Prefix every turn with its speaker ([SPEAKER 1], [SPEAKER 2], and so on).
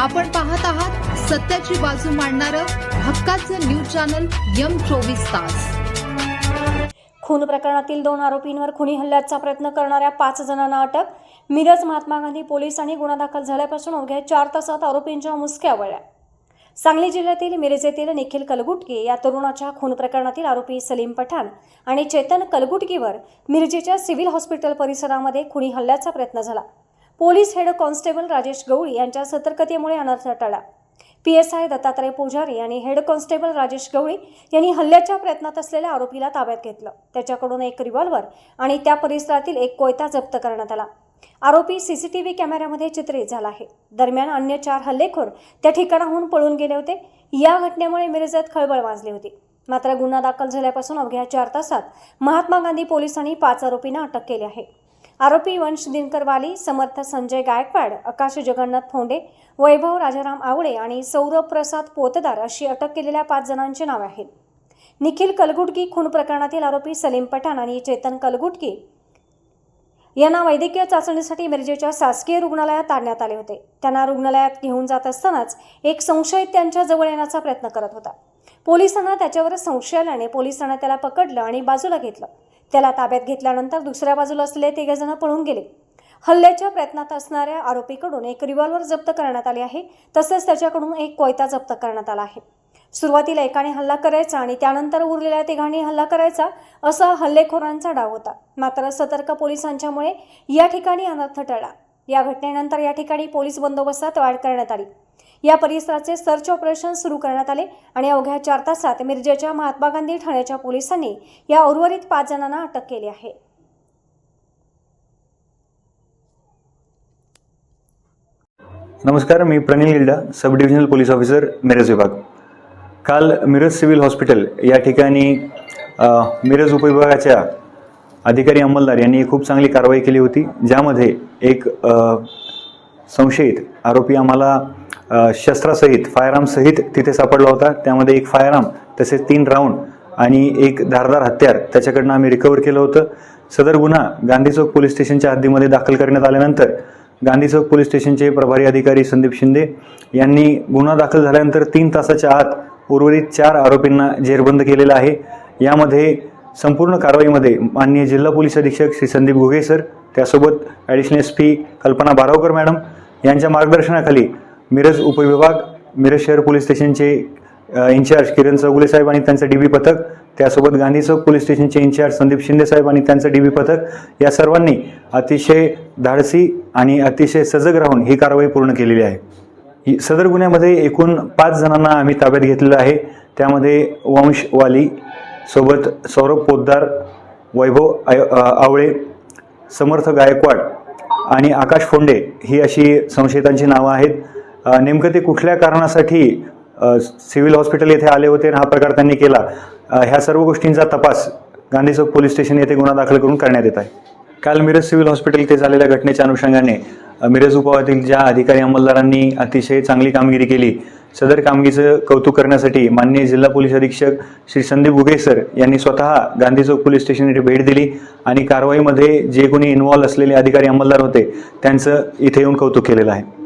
[SPEAKER 1] आपण पाहत आहात सत्याची बाजू मांडणारं हक्काचं न्यूज चॅनल यम चोवीस तास.
[SPEAKER 2] खून प्रकरणातील दोन आरोपींवर खुनी हल्ल्याचा प्रयत्न करणाऱ्या पाच जणांना अटक. मिरज महात्मा गांधी पोलिसांनी गुन्हा दाखल झाल्यापासून अवघ्या चार तासात आरोपींच्या मुसक्या वळल्या. सांगली जिल्ह्यातील मिरज येथील निखिल कलगुटके या तरुणाच्या खून प्रकरणातील आरोपी सलीम पठाण आणि चेतन कलगुटकीवर मिरजेच्या सिव्हिल हॉस्पिटल परिसरामध्ये खुनी हल्ल्याचा प्रयत्न झाला. Police head constable Rajesh Gawali यांच्या सतर्कतेमुळे अनर्थ टळला. P S I Dattatray Pujari आणि हेड कॉन्स्टेबल राजेश गवळी यांनी हल्ल्याच्या प्रयत्नात असलेल्या आरोपीला ताब्यात घेतलं. त्याच्याकडून एक रिव्हॉल्वर आणि त्या परिसरातील एक कोयता जप्त करण्यात आला. आरोपी सीसीटीव्ही कॅमेऱ्यामध्ये चित्रित झाला आहे. दरम्यान अन्य चार हल्लेखोर त्या ठिकाणाहून पळून गेले होते. या घटनेमुळे मिरजेत खळबळ माजली होती. मात्र गुन्हा दाखल झाल्यापासून अवघ्या चार तासात महात्मा गांधी पोलिसांनी पाच आरोपींना अटक केली आहे. आरोपी वंश दिनकर वाली समर्थ संजय गायकवाड आकाश जगन्नाथ फोंडे वैभव राजाराम आवळे आणि सौरभ प्रसाद पोतदार अशी अटक केलेल्या पाच जणांची नावे आहेत. निखिल कलगुटकी खून प्रकरणातील आरोपी सलीम पठाण आणि चेतन कलगुटकी यांना वैद्यकीय चाचणीसाठी मिरजेच्या शासकीय रुग्णालयात आणण्यात आले होते. त्यांना रुग्णालयात घेऊन जात असतानाच एक संशयित त्यांच्या जवळ येण्याचा प्रयत्न करत होता. पोलिसांना त्याच्यावर संशय आल्याने पोलिसांना त्याला पकडलं आणि बाजूला घेतलं. त्याला ताब्यात घेतल्यानंतर दुसऱ्या बाजूला असलेले तिघेजण पळून गेले. हल्ल्याच्या प्रयत्नात असणाऱ्या आरोपीकडून एक रिव्हॉल्वर जप्त करण्यात आले आहे. तसेच त्याच्याकडून एक कोयता जप्त करण्यात आला आहे. सुरुवातीला एकाने हल्ला करायचा आणि त्यानंतर उरलेल्या तिघांनी हल्ला करायचा असा हल्लेखोरांचा डाव होता. मात्र सतर्क पोलिसांच्यामुळे या ठिकाणी अनर्थ टळला. या घटनेनंतर या ठिकाणी पोलीस बंदोबस्तात वाढ करण्यात आली. या परिसराचे सर्च ऑपरेशन सुरू करण्यात आले आणि अवघ्या चार तासात मिरजेच्या महात्मा गांधी ठाण्याच्या पोलिसांनी या उर्वरित पाच जणांना अटक केली आहे.
[SPEAKER 3] नमस्कार मी Pranil Gilda sub divisional police officer Miraj विभाग. काल मिरज सिव्हिल हॉस्पिटल या ठिकाणी मिरज उपविभागाच्या अधिकारी अंमलदार यांनी खूप चांगली कारवाई केली होती ज्यामध्ये एक संशयित आरोपी आम्हाला शस्त्रासहित फायरआर्मसहित तिथे सापडला होता. त्यामध्ये एक फायरआर्म तसेच तीन राऊंड आणि एक धारदार हत्यार त्याच्याकडनं आम्ही रिकवर केलं होतं. सदर गुन्हा गांधी चौक पोलीस स्टेशनच्या हद्दीमध्ये दाखल करण्यात आल्यानंतर गांधी चौक पोलीस स्टेशनचे प्रभारी अधिकारी संदीप शिंदे यांनी गुन्हा दाखल झाल्यानंतर तीन तासाच्या आत उर्वरित चार आरोपींना जेरबंद केलेला आहे. यामध्ये संपूर्ण कारवाईमध्ये माननीय जिल्हा पोलीस अधीक्षक श्री संदीप घुगे सर त्यासोबत additional S P Kalpana Baravkar madam यांच्या मार्गदर्शनाखाली मिरज उपविभाग मिरज शहर पोलीस स्टेशनचे इन्चार्ज किरण चौगुले साहेब आणि त्यांचं डी बी पथक त्यासोबत गांधी चौक पोलीस स्टेशनचे इन्चार्ज संदीप शिंदे साहेब आणि त्यांचं डी बी पथक या सर्वांनी अतिशय धाडसी आणि अतिशय सजग राहून ही कारवाई पूर्ण केलेली आहे. ही- सदर गुन्ह्यामध्ये एकूण पाच जणांना आम्ही ताब्यात घेतलेलं आहे. त्यामध्ये वंश वाली सोबत सौरभ पोद्दार वैभव आय- आवळे समर्थ गायकवाड आणि आकाश फोंडे ही अशी संशयितांची नावं आहेत. नेमकं ते कुठल्या कारणासाठी सिव्हिल हॉस्पिटल येथे आले होते आणि हा प्रकार त्यांनी केला ह्या सर्व गोष्टींचा तपास गांधी चौक पोलीस स्टेशन येथे गुन्हा दाखल करून करण्यात येत आहे. काल मिरज सिव्हिल हॉस्पिटल येथे झालेल्या घटनेच्या अनुषंगाने मिरज उपवातील ज्या अधिकारी अंमलदारांनी अतिशय चांगली कामगिरी केली सदर कामगिरीचं कौतुक करण्यासाठी माननीय जिल्हा पोलीस अधीक्षक श्री संदीप गुगे सर यांनी स्वतः गांधी चौक पोलीस स्टेशन येथे भेट दिली आणि कारवाईमध्ये जे कोणी इन्व्हॉल्व असलेले अधिकारी अंमलदार होते त्यांचं इथे येऊन कौतुक केलेलं आहे.